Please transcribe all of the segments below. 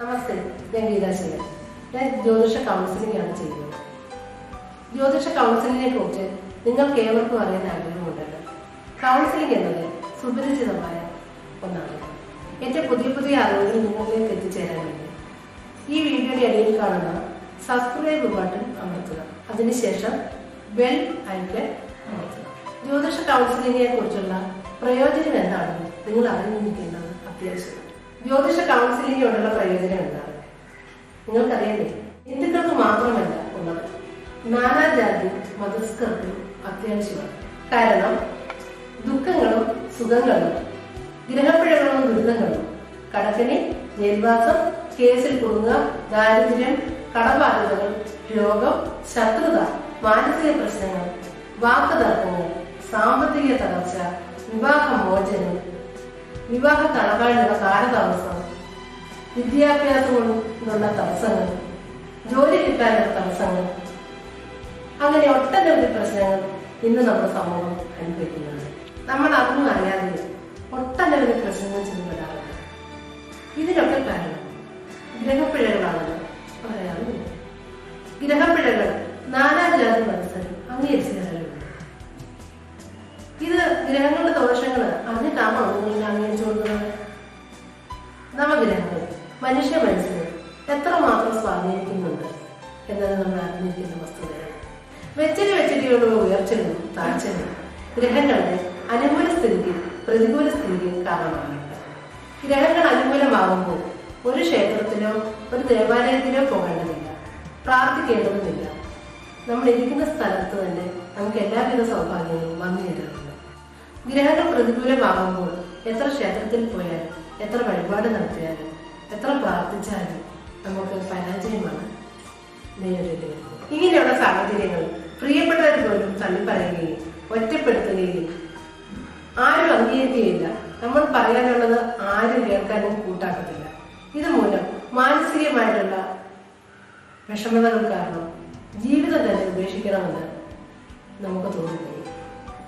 നമസ്തേ ഞാൻ ഗീതാശീലൻ ഞാൻ ജ്യോതിഷ കൗൺസിലിംഗ് ആണ് ചെയ്യുന്നത്. ജ്യോതിഷ കൗൺസിലിങ്ങിനെ കുറിച്ച് നിങ്ങൾക്ക് ഏവർക്കും അറിയാൻ ആഗ്രഹമുണ്ടല്ലോ. കൗൺസിലിംഗ് എന്നത് സുപരിചിതമായ ഒന്നാണ്. എന്റെ പുതിയ പുതിയ അറിവുകൾ നിങ്ങളിലേക്ക് എത്തിച്ചേരാൻ വേണ്ടി ഈ വീഡിയോയുടെ ഇടയിൽ കാണുന്ന സബ്സ്ക്രൈബ് ബട്ടൺ അമർത്തുക. അതിനുശേഷം ബെൽ ഐക്കൺ അമർത്തുക. ജ്യോതിഷ കൗൺസിലിംഗിനെ കുറിച്ചുള്ള പ്രയോജനം എന്താണെന്ന് നിങ്ങൾ അറിഞ്ഞിരിക്കേണ്ടത് അത്യാവശ്യമാണ്. ജ്യോതിഷ കൗൺസിലിംഗിനോടുള്ള പ്രയോജനം എന്താണ് നിങ്ങൾക്കറിയില്ലേ ഹിന്ദുക്കൾക്ക് മാത്രമല്ല ഉള്ളത്. നാനാജാതി മതസ്കർക്കും അത്യാവശ്യമാണ് കാരണം ദുഃഖങ്ങളും സുഖങ്ങളും ഗ്രഹപ്പിഴകളും ദുരിതങ്ങളും കടക്കിനി ജയിൽവാസം കേസിൽ കുടുങ്ങുക ദാരിദ്ര്യം കടബാധ്യതകൾ രോഗം ശത്രുത മാനസിക പ്രശ്നങ്ങൾ വാക്കുതർക്കങ്ങൾ സാമ്പത്തിക തകർച്ച വിവാഹ മോചനം വിവാഹ തടവാനുള്ള കാലതാമസം. വിദ്യാഭ്യാസം കൊണ്ടുള്ള തടസ്സങ്ങൾ. ജോലി കിട്ടാനുള്ള തടസ്സങ്ങൾ. അങ്ങനെ ഒട്ടനവധി പ്രശ്നങ്ങൾ ഇന്ന് നമ്മുടെ സമൂഹം അനുഭവിക്കുന്നുണ്ട്. നമ്മൾ അതൊന്നും അറിയാതെ ഒട്ടനവധി പ്രശ്നങ്ങൾ ചെന്നപ്പെടാറുണ്ട് ഇതിനൊക്കെ കാരണം ഗ്രഹപ്പിഴകളാണെന്ന് പറയാറുണ്ട്. ഗ്രഹപ്പിഴകൾ നാനാജാതി ജാതി മനസ്സിൽ കാര്യമുണ്ട് ഇത് ഗ്രഹങ്ങളുടെ ദോഷങ്ങൾ അറിഞ്ഞിട്ടാണോ നിങ്ങൾ അംഗീകരിച്ചു കൊടുക്കുന്നത് നവഗ്രഹങ്ങൾ മനുഷ്യ മനസ്സിനെ എത്രമാത്രം സ്വാധീനിക്കുന്നുണ്ട് എന്നത് നമ്മൾ അറിഞ്ഞിരിക്കുന്ന വസ്തുതയാണ് വെച്ചരി വെച്ചരിയോടുള്ള ഉയർച്ചകളും താഴ്ചകളും ഗ്രഹങ്ങളുടെ അനുകൂല സ്ഥിതിക്ക് പ്രതികൂല സ്ഥിതിക്ക് കാരണമാകുന്നുണ്ട് ഗ്രഹങ്ങൾ അനുകൂലമാകുമ്പോൾ ഒരു ക്ഷേത്രത്തിലോ ഒരു ദേവാലയത്തിലോ പോകേണ്ടതില്ല. പ്രാർത്ഥിക്കേണ്ടതുമില്ല. നമ്മൾ ഇരിക്കുന്ന സ്ഥലത്ത് തന്നെ നമുക്ക് എല്ലാവിധ സൗഭാഗ്യങ്ങളും വന്നു ചേരുന്നുണ്ട് ഗ്രഹങ്ങൾ പ്രതികൂലമാകുമ്പോൾ എത്ര ക്ഷേത്രത്തിൽ പോയാലും എത്ര വഴിപാട് നടത്തിയാലും എത്ര പ്രാർത്ഥിച്ചാലും നമുക്ക് പരാജയമാണ് നേരിടുന്നത് ഇങ്ങനെയുള്ള സാഹചര്യങ്ങൾ പ്രിയപ്പെട്ടവർ പോലും തള്ളി പറയുകയും ഒറ്റപ്പെടുത്തുകയും ആരും അംഗീകരിക്കുകയില്ല. നമ്മൾ പറയാനുള്ളത് ആരും കേൾക്കാനും കൂട്ടാക്കത്തില്ല. ഇതുമൂലം മാനസികമായിട്ടുള്ള വിഷമതകൾ കാരണം ജീവിതം തന്നെ ഉപേക്ഷിക്കണമെന്ന് നമുക്ക് തോന്നുന്നു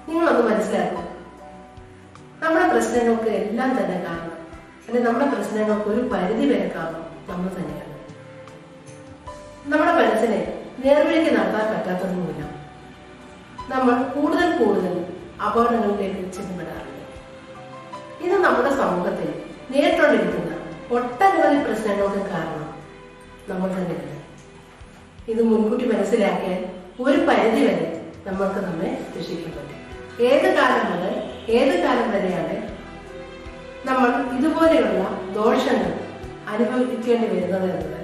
നിങ്ങളൊന്ന് മനസ്സിലാക്കും. നമ്മുടെ പ്രശ്നങ്ങൾക്ക് എല്ലാം തന്നെ കാരണം. അല്ലെങ്കിൽ നമ്മുടെ പ്രശ്നങ്ങൾക്ക് ഒരു പരിധി വരെ കാരണം നമ്മൾ തന്നെയാണ്. നമ്മുടെ മനസ്സിനെ നേർവഴിക്ക് നടത്താൻ പറ്റാത്തതുമില്ല നമ്മൾ കൂടുതൽ കൂടുതൽ അപകടങ്ങളിലേക്ക് ചെന്നപ്പെടാറുണ്ട് ഇത് നമ്മുടെ സമൂഹത്തിൽ നേരിട്ടുകൊണ്ടിരിക്കുന്ന ഒട്ടനവധി പ്രശ്നങ്ങൾക്ക് കാരണം നമ്മൾ തന്നെയാണ്. ഇത് മുൻകൂട്ടി മനസ്സിലാക്കിയാൽ ഒരു പരിധി വരെ നമ്മൾക്ക് നമ്മെ രക്ഷിക്കാൻ പറ്റും ഏത് കാലം മുതൽ ഏത് കാലം വരെയാണ് നമ്മൾ ഇതുപോലെയുള്ള ദോഷങ്ങൾ അനുഭവിക്കേണ്ടി വരുന്നത് എന്നത്?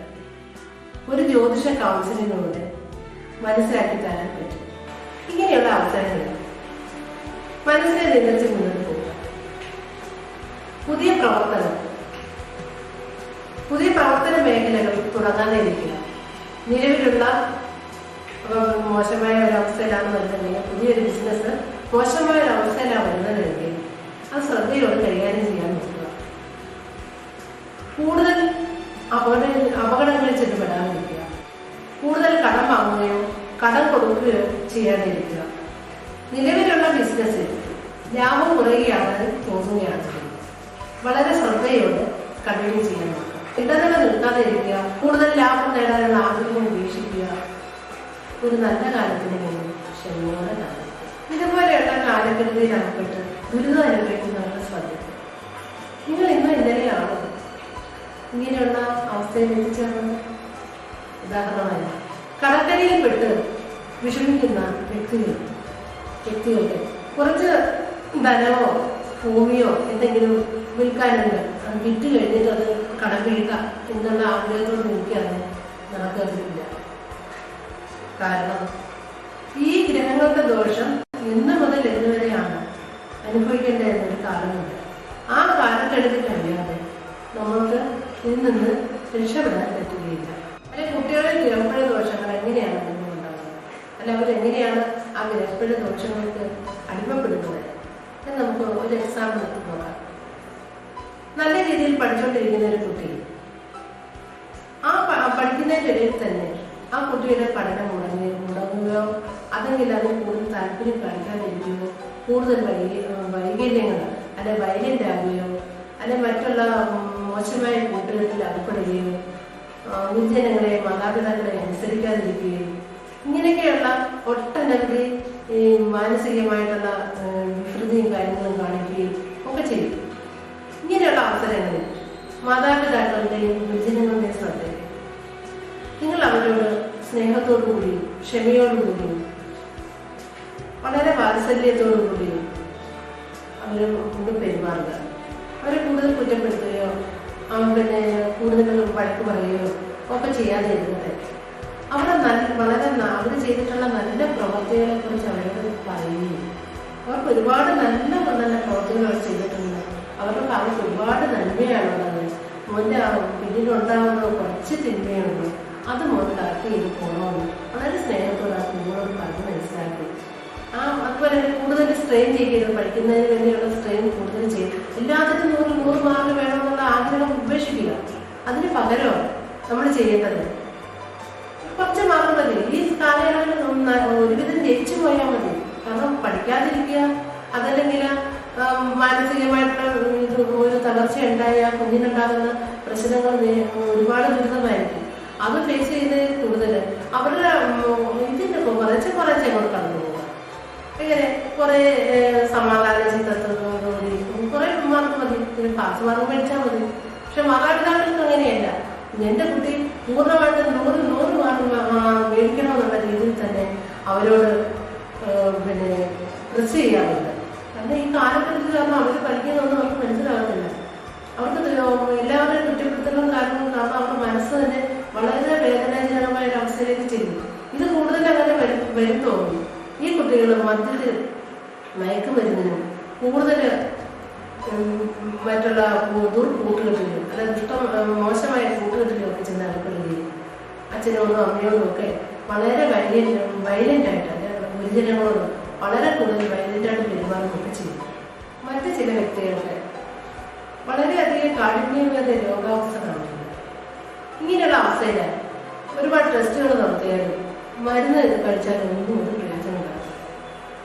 ഒരു ജ്യോതിഷ കൗൺസിലിങ്ങിലൂടെ മനസ്സിലാക്കി തരാൻ പറ്റും. ഇങ്ങനെയുള്ള അവസരങ്ങൾ. മനസ്സിനെ നിലച്ച് മുന്നോട്ട് പോകുക പുതിയ പ്രവർത്തനം. പുതിയ പ്രവർത്തന മേഖലകൾ തുടങ്ങാതെ ഇരിക്കുക. നിലവിലുള്ള മോശമായ ഒരവസ്ഥയിലാണെന്നുണ്ടെങ്കിൽ പുതിയൊരു ബിസിനസ് മോശമായ അവസ്ഥയിലാണ് വരുന്നതെങ്കിൽ അത് ശ്രദ്ധയോടെ കൈകാര്യം ചെയ്യാൻ നോക്കുക കൂടുതൽ അപകട അപകടങ്ങളിൽ ചെന്നുപെടാതിരിക്കുക കൂടുതൽ കടം വാങ്ങുകയോ കടം കൊടുക്കുകയോ ചെയ്യാതിരിക്കുക നിലവിലുള്ള ബിസിനസ്സിൽ ലാഭം കുറയുകയാണെന്ന് തോന്നുകയാണെങ്കിൽ വളരെ ശ്രദ്ധയോടെ കണ്ടിന്യൂ ചെയ്യാൻ നോക്കുക ഇടനില നിർത്താതിരിക്കുക കൂടുതൽ ലാഭം നേടാനുള്ള ആഗ്രഹം ഉപേക്ഷിക്കുക ഒരു നല്ല കാലത്തിന് വേണ്ടി ക്ഷമയോടെ ഇതുപോലെയുള്ള കാലക്കെടുതിയിൽ അകപ്പെട്ട് ദുരിതം അനുഭവിക്കുന്നവരുടെ ശ്രദ്ധിക്കുക നിങ്ങൾ ഇന്നും ഇന്നലെയാണോ ഇങ്ങനെയുള്ള അവസ്ഥയിൽ എത്തിച്ചേർന്നത്? ഉദാഹരണമായി കടക്കരയിൽ പെട്ട് വിഷമിക്കുന്ന വ്യക്തികൾ വ്യക്തികൾക്ക് കുറച്ച് ധനമോ ഭൂമിയോ എന്തെങ്കിലും വിൽക്കാനുണ്ട്. അത് വിറ്റ് കഴിഞ്ഞിട്ട് അത് കടം എന്നുള്ള ആഗ്രഹത്തോട് നോക്കിയാണ് നടക്കുന്നില്ല കാരണം ഈ ഗ്രഹങ്ങളുടെ ദോഷം എന്ന് മുതൽ എന്ന് വരെയാണ് അനുഭവിക്കേണ്ട എന്നൊരു കാലമുണ്ട്. ആ കാലഘട്ടത്തിൽ കഴിയാതെ നമ്മൾക്ക് ഇതിൽ നിന്ന് രക്ഷപ്പെടാൻ പറ്റുകയില്ല. അല്ലെ കുട്ടികളെ ഗ്രഹപ്പഴ ദോഷങ്ങൾ എങ്ങനെയാണ് ഉണ്ടാകുന്നത് അല്ല അവരെങ്ങനെയാണ് ആ ഗ്രഹപ്പഴ ദോഷങ്ങൾക്ക് അടിമപ്പെടുന്നത്? എന്ന് നമുക്ക് ഒരു എക്സാമ്പിൾ നോക്കാം. നല്ല രീതിയിൽ പഠിച്ചുകൊണ്ടിരിക്കുന്ന ഒരു കുട്ടി. ആ പഠിക്കുന്നതിനിടയിൽ തന്നെ ആ കുട്ടിയുടെ പഠനം മുടങ്ങി മുടങ്ങുകയോ അല്ലെങ്കിൽ അതിന് കൂടുതൽ താല്പര്യം കാണിക്കാതിരിക്കുകയോ കൂടുതൽ വൈകി വൈകല്യങ്ങൾ അല്ലെ വൈലന്റ് ആകുകയോ അല്ലെ മറ്റുള്ള മോശമായ കൂട്ടുകെട്ടിൽ അകപ്പെടുകയോ ഗുരുജനങ്ങളെ മാതാപിതാക്കളെ അനുസരിക്കാതിരിക്കുകയും ഇങ്ങനെയൊക്കെയുള്ള ഒട്ടനവധി ഈ മാനസികമായിട്ടുള്ള വികൃതിയും കാര്യങ്ങളും കാണിക്കുകയും ഒക്കെ ചെയ്യും. ഇങ്ങനെയുള്ള അവസരങ്ങളിൽ മാതാപിതാക്കളുടെയും ഗുരുജനങ്ങളുടെയും ശ്രദ്ധ നിങ്ങൾ അവരോട് സ്നേഹത്തോടു കൂടിയും ക്ഷമയോടുകൂടിയും വളരെ വാത്സല്യത്തോടു കൂടിയും അവരെ കൊണ്ട് പെരുമാറുക. അവരെ കൂടുതൽ കുറ്റപ്പെടുത്തുകയോ പിന്നെ കൂടുതൽ വഴക്ക് പറയുകയോ ഒക്കെ ചെയ്യാതെ ഇരുന്നത് നല്ല വളരെ അവർ ചെയ്തിട്ടുള്ള നല്ല പ്രവൃത്തികളെ കുറിച്ച് അവരോട് പറയുകയും അവർക്ക് ഒരുപാട് നല്ല നല്ല പ്രവൃത്തികൾ അവർ ചെയ്തിട്ടുണ്ട്. അവരുടെ അവർക്ക് ഒരുപാട് നന്മയാണുള്ളത്. മോന്റെ പിന്നിലുണ്ടാകുന്ന കുറച്ച് തിന്മയുണ്ട് അത് മോൻ കറക്റ്റ് ചെയ്ത് പോകണമെന്ന് വളരെ സ്ട്രെയിൻ ചെയ്യരുത് പഠിക്കുന്നതിന് വേണ്ടിയുള്ള സ്ട്രെയിൻ കൂടുതൽ ചെയ്യും എല്ലാത്തിനും നൂറ് നൂറ് മാർക്ക് വേണമെന്നുള്ള ആഗ്രഹം ഉപേക്ഷിക്കുക. അതിന് പകരം നമ്മൾ ചെയ്യേണ്ടത് കുറച്ച് മാർക്ക് മതി. ഈ കാലയളവിൽ ഒരുവിധം ജയിച്ചു പോയാൽ മതി. കാരണം പഠിക്കാതിരിക്കുക അതല്ലെങ്കിൽ മാനസികമായിട്ടുള്ള ഒരു തളർച്ച ഉണ്ടായ കുഞ്ഞിനുണ്ടാകുന്ന പ്രശ്നങ്ങൾ ഒരുപാട് ദുരിതമായിരിക്കും. അത് ഫേസ് ചെയ്ത് കൂടുതൽ അവരുടെ ഇതിന്റെ കുറച്ച് കുറച്ച് കടന്നു പോകുക ഇങ്ങനെ കുറെ സമാധാന ചിത്രത്തോടുകൂടി കുറെ മാർക്ക് മതി. ഒരു പാസ് മാർക്ക് മേടിച്ചാൽ മതി. പക്ഷെ മാതാപിതാക്കൾക്ക് അങ്ങനെയല്ല. എന്റെ കുട്ടി പൂർണമായിട്ട് നൂറ് നൂറ് മാർക്ക് മേടിക്കണമെന്നുള്ള രീതിയിൽ തന്നെ അവരോട് പിന്നെ പ്രസ് ചെയ്യാറുണ്ട്. കാരണം ഈ കാലഘട്ടത്തിൽ കാരണം അവർ പഠിക്കുന്നതൊന്നും അവർക്ക് മനസ്സിലാകത്തില്ല. അവർക്ക് എല്ലാവരുടെയും കുറ്റപ്പെടുത്തലും കാരണവും കാരണം അവരുടെ മനസ്സ് തന്നെ വളരെ വേദനാജനകമായ ഒരു അവസ്ഥയിലേക്ക് ചെയ്തു ഇത് കൂടുതൽ അങ്ങനെ വരും വരും തോന്നുന്നു ഈ കുട്ടികൾ മദ്യത്തിൽ മയക്കുമരുന്നിനും കൂടുതൽ മറ്റുള്ള ദുർ കൂട്ടുകെട്ടിലും അല്ല ദുഷ്ടം മോശമായ കൂട്ടുകെട്ടിലും ഒക്കെ ചെന്ന് അകപ്പെടുകയും അച്ഛനോടും അമ്മയോടും ഒക്കെ വളരെ വൈലന്റ് വൈലന്റ് ആയിട്ട് അല്ലെ ഗുരുജനങ്ങളോടും വളരെ കൂടുതൽ വൈലന്റായിട്ട് പെരുമാറുകയൊക്കെ ചെയ്യും. മറ്റ് ചില വ്യക്തികളുടെ വളരെയധികം കാഠിന്യമേറിയ രോഗാവസ്ഥ കാണിക്കുന്നു ഇങ്ങനെയുള്ള അവസ്ഥയിൽ ഒരുപാട് ടെസ്റ്റുകൾ നടത്തിയാലും മരുന്ന് കഴിച്ചാലും ഒന്നും ഒരു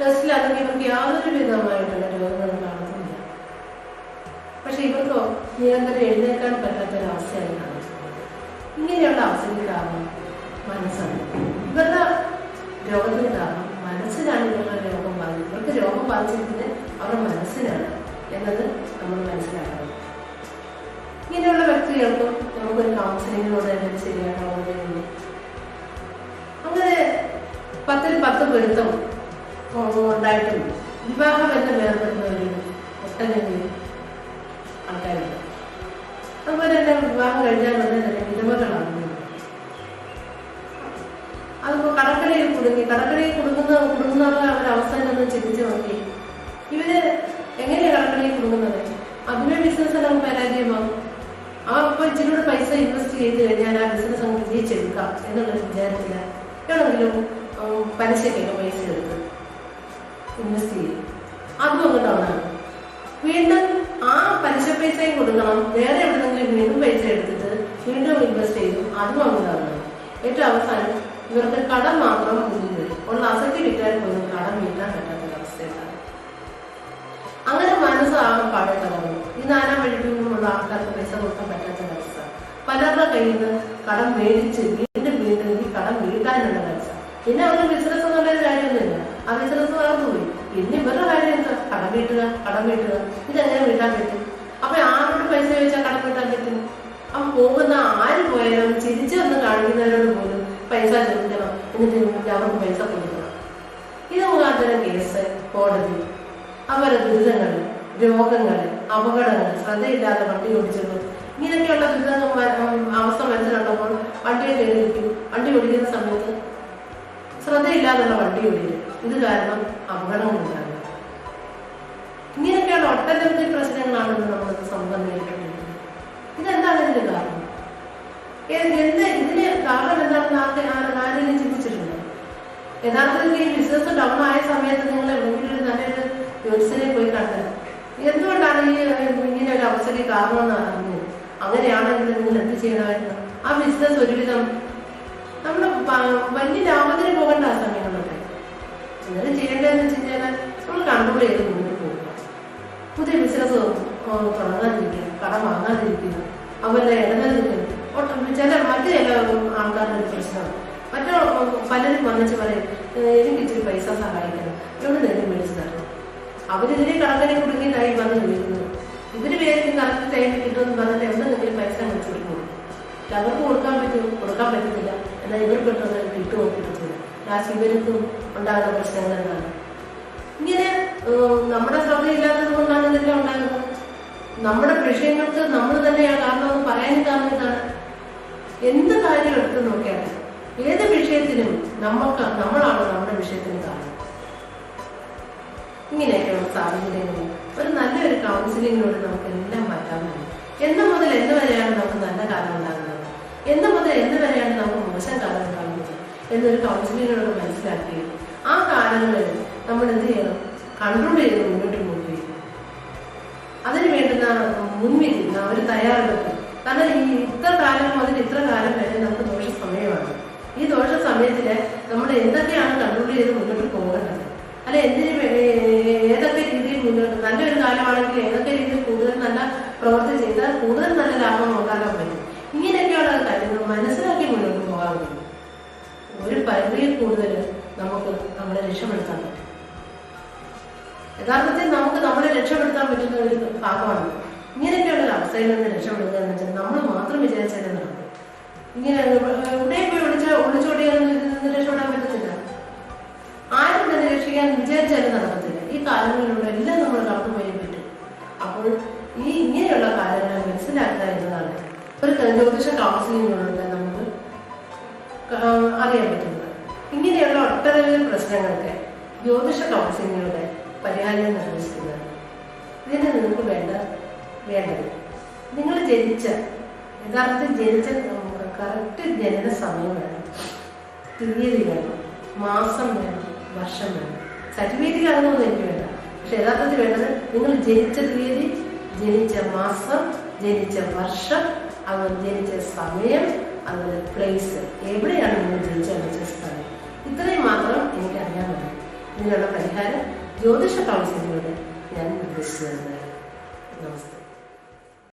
ടെസ്റ്റിലാണെങ്കിൽ ഇവർക്ക് യാതൊരു വിധമായിട്ടുള്ള രോഗങ്ങളും കാണുന്നില്ല പക്ഷെ ഇവർക്ക് നിരന്തരം എഴുന്നേക്കാൻ പറ്റാത്തൊരവസ്ഥയാണ് കാണിക്കുന്നത് ഇങ്ങനെയുള്ള അവസ്ഥയ്ക്ക് കാരണം മനസ്സാണ്. ഇവരുടെ രോഗത്തിന് കാരണം മനസ്സിനാണ് ഇവരുടെ രോഗം ബാധിക്കുന്നത്. ഇവർക്ക് രോഗം ബാധിച്ചിരിക്കുന്നത് അവരുടെ മനസ്സിനാണ് എന്നത് നമ്മൾ മനസ്സിലാക്കണം. ഇങ്ങനെയുള്ള വ്യക്തികൾക്കും നമുക്കൊരു കൗൺസിലിങ്ങിലൂടെ തന്നെ ശരിയാക്കാവുന്നതേ ഉള്ളൂ അങ്ങനെ പത്തിൽ പത്ത് പൊരുത്തം ഉണ്ടായിട്ടും വിവാഹബന്ധം ഏർപ്പെടുന്നവരും ഒട്ടനവധി ആൾക്കാരുണ്ട്. അതുപോലെ തന്നെ വിവാഹം കഴിഞ്ഞാൽ ഉടനെ തന്നെ വിധവകളാകുന്നു. അതിപ്പോ കടക്കടയിൽ കുടുങ്ങി കടക്കടയിൽ കുടുങ്ങുന്ന കുടുങ്ങുന്നവരുടെ അവരുടെ അവസ്ഥ ഒന്ന് ചിന്തിച്ചു നോക്കി ഇവർ എങ്ങനെയാ കടക്കടയിൽ കുടുങ്ങുന്നത്? അതിന്റെ ബിസിനസ് എല്ലാം പരാജയമാകും ആ ഇപ്പൊ ഇച്ചിരി പൈസ ഇൻവെസ്റ്റ് ചെയ്ത് കഴിഞ്ഞാൽ ആ ബിസിനസ് അങ്ങ് വിജയിച്ചെടുക്കാം എന്നുള്ള വിചാരത്തില്ല എവിടെങ്കിലും പലിശയ്ക്കൊക്കെ പൈസ എടുത്ത് ഇൻവെസ്റ്റ് ചെയ്യും അതും അങ്ങ് വീണ്ടും ആ പലിശ പൈസയും കൊടുക്കണം വേറെ എവിടെന്നെങ്കിലും വീണ്ടും പൈസ എടുത്തിട്ട് വീണ്ടും ഇൻവെസ്റ്റ് ചെയ്തു അതും അങ്ങ് ഏറ്റവും അവസാനം ഇവർക്ക് കടം മാത്രം മുന്നിൽ വരും. ഉള്ള അസറ്റ് വിറ്റാൽ പോലും കടം വീട്ടാൻ പറ്റാത്തൊരവസ്ഥയാണ് അങ്ങനെ മനസ്സാകെ പാടേണ്ടതാണ് ഈ നാലാം വഴിക്കുള്ള ആൾക്കാർക്ക് പൈസ കൊടുക്കാൻ പറ്റാത്തൊരവസ്ഥ പലരുടെ കയ്യിൽ നിന്ന് കടം മേടിച്ച് വീണ്ടും വീണ്ടും ഈ കടം വീട്ടാനുള്ള അവസ്ഥ. പിന്നെ അവരുടെ ബിസിനസ് എന്നുള്ളൊരു കാര്യമൊന്നുമില്ല ആ ബിസിനസ് വളർന്നു പോയി പിന്നെ ഇവരുടെ കാര്യം എന്താ? കടം വീട്ടുക കടം വീട്ടുക. ഇതെങ്ങനെ വീട്ടാൻ പറ്റും. അപ്പൊ ആരോട് പൈസ ചോദിച്ചാൽ കടം വീട്ടാൻ പറ്റും? അപ്പൊ പോകുന്ന ആര് പോയാലും ചിരിച്ചു വന്ന് കാണിക്കുന്നവരോട് പോലും പൈസ ചോദിക്കണം. എന്നിട്ട് അവർക്ക് പൈസ കൊടുക്കണം. ഇത് മുഖാന്തരം കേസ് കോടതി അവരുടെ ദുരിതങ്ങൾ രോഗങ്ങൾ അപകടങ്ങൾ ശ്രദ്ധയില്ലാതെ വണ്ടി ഓടിച്ചത്. ഇങ്ങനെയൊക്കെയുള്ള ദുരിതങ്ങൾ അവസ്ഥ മനസ്സിലുള്ളപ്പോൾ വണ്ടിയെ കയറിയിരിക്കും വണ്ടി ഓടിക്കുന്ന സമയത്ത് ശ്രദ്ധയില്ലാതുള്ള വണ്ടി ഓടിക്കും ഇത് കാരണം അപകടവും ഉണ്ടാകും ഇങ്ങനെയൊക്കെയാണ് ഒട്ടനവധി പ്രശ്നങ്ങളാണ് സ്വന്തം നേരിട്ടുകൊണ്ടിരിക്കുന്നത് ഇതെന്താണ് ഇതിന്റെ കാരണം? എന്ത് ഇതിന് കാരണം എന്താണെന്ന് ആരെങ്കിലും ചിന്തിച്ചിട്ടുണ്ടോ? യഥാർത്ഥത്തിൽ ഈ ബിസിനസ് ഡൗൺ ആയ സമയത്ത് നിങ്ങൾ എവിടെയെങ്കിലും ഒരു നല്ലൊരു ജോലിസിനെ പോയി കണ്ടത് എന്തുകൊണ്ടാണ് ഈ ഇങ്ങനെ ഒരു അവസ്ഥയ്ക്ക് കാരണമെന്ന് അറിഞ്ഞത് അങ്ങനെയാണെങ്കിൽ നിങ്ങൾ എന്ത് ചെയ്യണമായിരുന്നു? ആ ബിസിനസ് ഒരുവിധം നമ്മൾ വലിയ ലാഭത്തിന് പോകേണ്ട ആ സമയങ്ങളൊക്കെ എന്നിട്ട് ചെയ്യേണ്ടതെന്ന് വെച്ച് കഴിഞ്ഞാൽ നമ്മൾ കൺട്രോൾ ചെയ്ത് മുന്നോട്ട് പോകുക പുതിയ ബിസിനസ് തുടങ്ങാതിരിക്കുക കടം വാങ്ങാതിരിക്കുക അവരുടെ ഒട്ടും ചില മറ്റു ചില ആൾക്കാരുടെ ഒരു പ്രശ്നമാണ് മറ്റു പലരും വന്നിച്ച് പറയും "ഏഹ് എനിക്ക് ഇച്ചിരി പൈസ സഹായിക്കണം. ഇവിടെ നിന്ന് മേടിച്ചു തരണം. അവരിതിനെ കണക്കിനെ കുടുങ്ങിയതായി വന്ന് ചോദിക്കുന്നു ഇവർ പേര് കറക്റ്റ് ടൈമിൽ കിട്ടുമെന്ന് പറഞ്ഞിട്ട് എവിടെ നിന്നെങ്കിലും പൈസ മേടിച്ചു കൊടുക്കും. അവർക്ക് കൊടുക്കാൻ പറ്റും കൊടുക്കാൻ പറ്റത്തില്ല. എന്നാൽ ഇവർ പെട്ടെന്ന് കിട്ടുമോ കിട്ടത്തില്ല ലാസ്റ്റ് ഇവർക്കും ഉണ്ടാകുന്ന പ്രശ്നങ്ങൾ എന്താണ് ഇങ്ങനെ നമ്മുടെ നമ്മുടെ ശ്രദ്ധയില്ലാത്തത് കൊണ്ടാണ് ഇതെല്ലാം ഉണ്ടാകുന്നത്. നമ്മുടെ വിഷയങ്ങൾക്ക് നമ്മൾ തന്നെയാണ് കാരണം പറയാൻ കാരണം ഇതാണ്. എന്ത് കാര്യം എടുത്ത് നോക്കിയാൽ ഏത് വിഷയത്തിനും നമുക്ക് നമ്മളാണ് നമ്മുടെ വിഷയത്തിന് കാരണം. ഇങ്ങനെയൊക്കെയുള്ള സാഹചര്യങ്ങളിൽ ഒരു നല്ലൊരു കൗൺസിലിങ്ങിലൂടെ നമുക്ക് എല്ലാം മാറ്റാവുന്നതാണ് എന്ന് മുതൽ എന്ന് വരെയാണ് നമുക്ക് നല്ല കാലം ഉണ്ടാകുന്നത്. എന്ന് മുതൽ എന്ന് വരെയാണ് നമുക്ക് കാലം ഉണ്ടാകുന്നത് എന്നൊരു കൗൺസിലിനോട് മനസ്സിലാക്കുകയും ആ കാലങ്ങളിൽ നമ്മൾ എന്ത് ചെയ്യണം? കൺട്രോൾ ചെയ്ത് മുന്നോട്ട് പോവുകയും അതിന് വേണ്ടുന്ന മുൻവിധി ഒരു തയ്യാറെടുപ്പ് കാരണം ഈ ഇത്ര കാലം മുതൽ ഇത്ര കാലം വരെ നമുക്ക് ദോഷ സമയമാണ്. ഈ ദോഷ സമയത്തിൽ നമ്മൾ എന്തൊക്കെയാണ് കൺട്രോൾ ചെയ്ത് മുന്നോട്ട് പോകേണ്ടത്? അല്ല എന്തിന് ഏതൊക്കെ രീതിയിൽ മുന്നോട്ട് നല്ലൊരു കാലമാണെങ്കിൽ ഏതൊക്കെ രീതിയിൽ കൂടുതൽ നല്ല പ്രവൃത്തി ചെയ്താൽ കൂടുതൽ നല്ല ലാഭം ഉണ്ടാക്കാൻ പറ്റും? ഇങ്ങനെയൊക്കെയുള്ള കാര്യങ്ങൾ മനസ്സിലാക്കി മുന്നോട്ട് പറ്റും ഒരു പരിധിയിൽ കൂടുതൽ നമുക്ക് നമ്മളെ രക്ഷപ്പെടുത്താൻ പറ്റും. യഥാർത്ഥത്തിൽ നമുക്ക് നമ്മളെ രക്ഷപ്പെടുത്താൻ പറ്റുന്ന ഒരു ഭാഗമാണ് ഇങ്ങനെയൊക്കെയുള്ള അവസ്ഥയിൽ നിന്ന് രക്ഷപ്പെടുക എന്ന് വെച്ചാൽ നമ്മൾ മാത്രം വിചാരിച്ചാലും നടക്കും. ഇങ്ങനെ ഇവിടെ പോയി ഒളിച്ച ഒളിച്ചോടിയാൽ നിന്ന് രക്ഷപ്പെടാൻ പറ്റത്തില്ല. ആരും തന്നെ രക്ഷിക്കാൻ വിചാരിച്ചാലും നടക്കത്തില്ല. ഈ കാലങ്ങളിലൂടെ എല്ലാം നമ്മൾ കടന്നുപോയേ പറ്റും അപ്പോൾ ഈ ഇങ്ങനെയുള്ള കാര്യങ്ങൾ മനസ്സിലാക്കുക എന്നതാണ്. ഒരു ജ്യോതിഷ കൗൺസിലിംഗ് ക- അറിയാൻ പറ്റുന്നത്. ഇങ്ങനെയുള്ള ഒട്ടനവധി പ്രശ്നങ്ങൾക്ക് ജ്യോതിഷ കൗൺസിലിങ്ങിലൂടെ പരിഹാരം നിർദ്ദേശിക്കുന്നത് ഇതിന് നിങ്ങൾക്ക് വേണ്ട വേണ്ടത്. നിങ്ങൾ ജനിച്ച യഥാർത്ഥത്തിൽ ജനിച്ച കറക്റ്റ് ജനന സമയം വേണം തീയതി വേണം മാസം വേണം വർഷം വേണം സർട്ടിഫിക്കറ്റ് കാണുന്നൊന്നും എനിക്ക് വേണ്ട. പക്ഷെ യഥാർത്ഥത്തിൽ വേണ്ടത് നിങ്ങൾ ജനിച്ച തീയതി ജനിച്ച മാസം ജനിച്ച വർഷം അവർ ജനിച്ച സമയം അതുപോലെ പ്ലേസ് എവിടെയാണ് നിങ്ങൾ ജനിച്ച ജനിച്ച സ്ഥലം ഇത്രയും മാത്രം എനിക്ക് അറിയാൻ പറ്റും ഇതിനുള്ള പരിഹാരം ജ്യോതിഷ കൗൺസിലിലൂടെ ഞാൻ നിർദ്ദേശിച്ചു തരുന്നതാണ് നമസ്തേ.